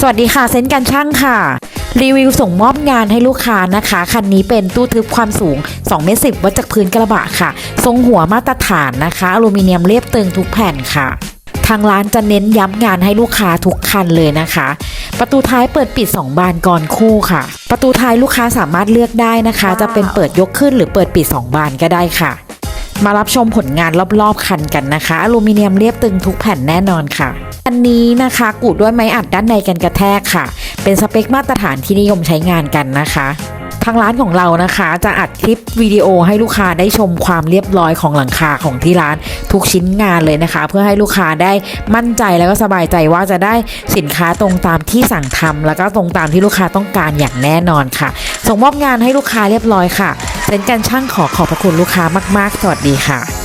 สวัสดีค่ะเซนต์การช่างค่ะ รีวิวส่งมอบงานให้ลูกค้านะคะ คันนี้เป็นตู้ทึบความสูง2เมตรสิวัดจากพื้นกระบะค่ะ ทรงหัวมาตรฐานนะคะอลูมิเนียมเรียบตึงทุกแผ่นค่ะ ทางร้านจะเน้นย้ำงานให้ลูกค้าทุกคันเลยนะคะ ประตูท้ายเปิดปิด 2 บานก่อนคู่ค่ะ ประตูท้ายลูกค้าสามารถเลือกได้นะคะ จะเป็นเปิดยกขึ้นหรือเปิดปิด 2 บานก็ได้ค่ะ มารับชมผลงานรอบๆคันกันนะคะ อลูมิเนียมเรียบตึงทุกแผ่นแน่นอนค่ะ อันนี้นะคะกูดด้วยไม้อัดด้านในกันกระแทกค่ะ เป็นสเปคมาตรฐานที่นิยมใช้งานกันนะคะทางร้านของเรานะคะจะอัดคลิปวิดีโอให้ลูกค้าได้ชมความเรียบร้อยของหลังคาของที่ร้านทุกชิ้นงานเลยนะคะ เพื่อให้ลูกค้าได้มั่นใจแล้วก็สบายใจว่าจะได้สินค้าตรงตามที่สั่งทำแล้วก็ตรงตามที่ลูกค้าต้องการอย่างแน่นอนค่ะ ส่งมอบงานให้ลูกค้าเรียบร้อยค่ะ เป็นการช่างขอขอบพระคุณลูกค้ามาก ๆ สวัสดีค่ะ